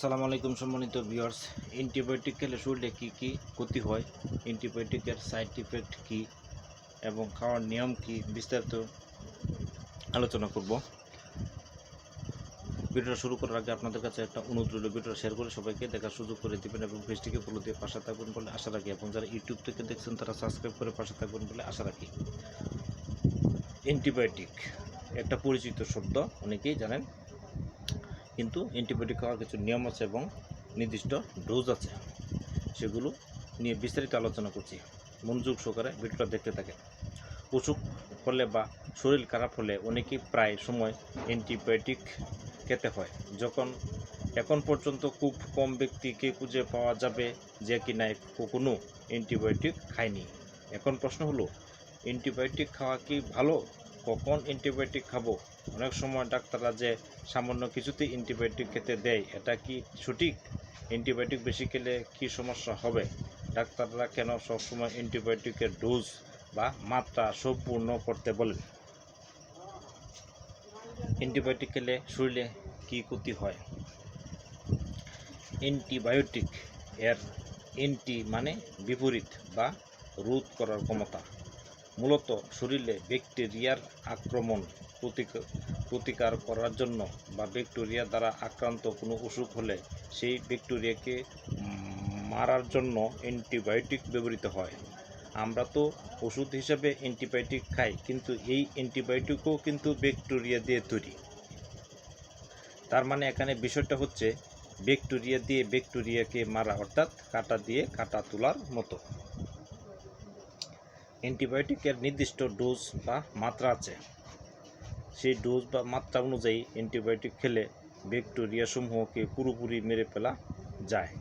আসসালামু আলাইকুম সম্মানিত ভিউয়ার্স অ্যান্টিবায়োটিক খেলে শরীরে কী কী ক্ষতি হয়? অ্যান্টিবায়োটিকের সাইড ইফেক্ট কী এবং খাওয়ার নিয়ম কী বিস্তারিত আলোচনা করব। ভিডিওটা শুরু করার আগে আপনাদের কাছে একটা অনুরোধ রইল, ভিডিওটা শেয়ার করে সবাইকে দেখার সুযোগ করে দিবেন এবং পেজটিকে ফলো দিয়ে পাশে থাকবেন বলে আশা রাখি। এবং যারা ইউটিউব থেকে দেখছেন, তারা সাবস্ক্রাইব করে পাশে থাকবেন বলে আশা রাখি। অ্যান্টিবায়োটিক, একটা পরিচিত শব্দ, অনেকেই জানেন। কিন্তু অ্যান্টিবায়োটিক খাওয়ার কিছু নিয়ম আছে এবং নির্দিষ্ট ডোজ আছে। সেগুলো নিয়ে বিস্তারিত আলোচনা করছি। মনোযোগ সহকারে ভিডিওটা দেখতে থাকে অসুখ হলে বা শরীর খারাপ হলে অনেকেই প্রায় সময় অ্যান্টিবায়োটিক খেতে হয়। যখন এখন পর্যন্ত খুব কম ব্যক্তিকে খুঁজে পাওয়া যাবে যে কি কিনা কখনো অ্যান্টিবায়োটিক খায়নি। এখন প্রশ্ন হলো অ্যান্টিবায়োটিক খাওয়া কি ভালো? কখন অ্যান্টিবায়োটিক খাব? অনেক সময় ডাক্তাররা যে সামান্য কিছুতেই অ্যান্টিবায়োটিক খেতে দেয়, এটা কি সঠিক? অ্যান্টিবায়োটিক বেশি খেলে কি সমস্যা হবে? ডাক্তাররা কেন সবসময় অ্যান্টিবায়োটিকের ডোজ বা মাত্রা সম্পূর্ণ করতে বলেন অ্যান্টিবায়োটিক খেলে শরীরে কি ক্ষতি হয়? অ্যান্টিবায়োটিক এর অ্যান্টি মানে বিপরীত বা রোধ করার ক্ষমতা। মূলত শরীরে ব্যাকটেরিয়ার আক্রমণ প্রতিক- প্রতিকার করার জন্য বা ব্যাকটেরিয়া দ্বারা আক্রান্ত কোনো অসুখ হলে সেই ব্যাকটেরিয়াকে মারার জন্য অ্যান্টিবায়োটিক ব্যবহৃত হয়। আমরা তো ওষুধ হিসাবে অ্যান্টিবায়োটিক খাই, কিন্তু এই অ্যান্টিবায়োটিকও কিন্তু ব্যাকটেরিয়া দিয়ে তৈরি। তার মানে এখানে বিষয়টা হচ্ছে ব্যাকটেরিয়া দিয়ে ব্যাকটেরিয়াকে মারা, অর্থাৎ কাটা দিয়ে কাটা তোলার মতো। অ্যান্টিবায়োটিকের নির্দিষ্ট ডোজ বা মাত্রা আছে। সেই ডোজ বা মাত্রা অনুযায়ী অ্যান্টিবায়োটিক খেলে ব্যাকটেরিয়া সমূহকে পুরোপুরি মেরে ফেলা যায়।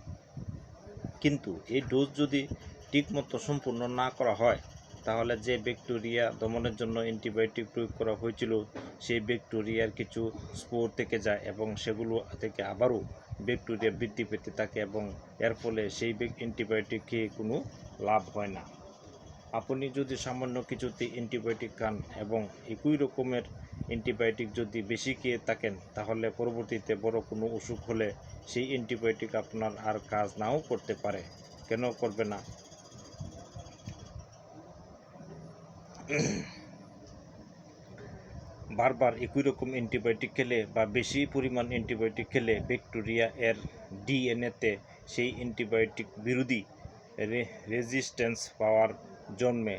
কিন্তু এই ডোজ যদি ঠিকমতো সম্পূর্ণ না করা হয়, তাহলে যে ব্যাকটেরিয়া দমনের জন্য অ্যান্টিবায়োটিক প্রয়োগ করা হয়েছিল, সেই ব্যাকটেরিয়ার কিছু স্পোর থেকে যায় এবং সেগুলো থেকে আবারও ব্যাকটেরিয়া বৃদ্ধি পেতে থাকে এবং এর ফলে সেই অ্যান্টিবায়োটিক খেয়ে কোনো লাভ হয় না। আপনি যদি সামান্য কিছুতে অ্যান্টিবায়োটিক খান এবং একই রকমের অ্যান্টিবায়োটিক যদি বেশি খেয়ে থাকেন, তাহলে পরবর্তীতে বড় কোনো অসুখ হলে সেই অ্যান্টিবায়োটিক আপনার আর কাজ নাও করতে পারে। কেন করবে না? বারবার একই রকম অ্যান্টিবায়োটিক খেলে বা বেশি পরিমাণ অ্যান্টিবায়োটিক খেলে ব্যাকটেরিয়া এর ডিএনএতে সেই অ্যান্টিবায়োটিক বিরোধী রেজিস্ট্যান্স পাওয়ার জন্মে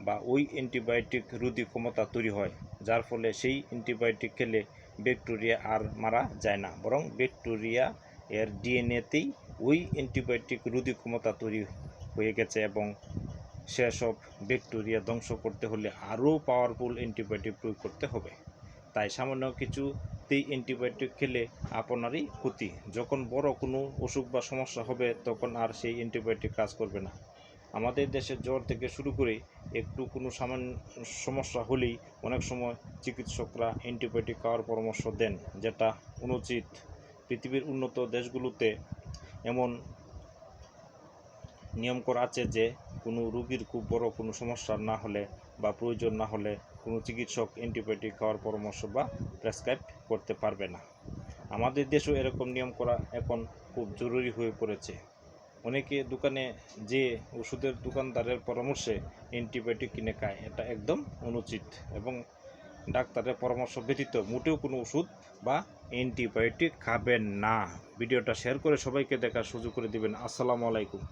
বা ওই অ্যান্টিবায়োটিক রোধী ক্ষমতা তৈরি হয়, যার ফলে সেই অ্যান্টিবায়োটিক খেলে ব্যাকটেরিয়া আর মারা যায় না। বরং ব্যাকটেরিয়া এর ডিএনএতেই ওই অ্যান্টিবায়োটিক রোধী ক্ষমতা তৈরি হয়ে গেছে এবং সেসব ব্যাকটেরিয়া ধ্বংস করতে হলে আরও পাওয়ারফুল অ্যান্টিবায়োটিক প্রয়োগ করতে হবে। তাই সামান্য কিছুতেই অ্যান্টিবায়োটিক খেলে আপনারই ক্ষতি। যখন বড় কোনো অসুখ বা সমস্যা হবে, তখন আর সেই অ্যান্টিবায়োটিক কাজ করবে না। আমাদের দেশে জ্বর থেকে শুরু করে একটু কোনো সামান্য সমস্যা হলেই অনেক সময় চিকিৎসকরা অ্যান্টিবায়োটিক খাওয়ার পরামর্শ দেন, যেটা অনুচিত। পৃথিবীর উন্নত দেশগুলোতে এমন নিয়ম করা আছে যে, কোনো রোগীর খুব বড় কোনো সমস্যা না হলে বা প্রয়োজন না হলে কোনো চিকিৎসক অ্যান্টিবায়োটিক খাওয়ার পরামর্শ বা প্রেসক্রাইব করতে পারবে না। আমাদের দেশেও এরকম নিয়ম করা এখন খুব জরুরি হয়ে পড়েছে। অনেকে দোকানে যে ওষুধের দোকানদারের পরামর্শে অ্যান্টিবায়োটিক কিনে খায়, এটা একদম অনুচিত এবং ডাক্তারের পরামর্শ ব্যতীত মোটেও কোনো ওষুধ বা অ্যান্টিবায়োটিক খাবেন না। ভিডিওটা শেয়ার করে সবাইকে দেখার সুযোগ করে দিবেন। আসসালামু আলাইকুম।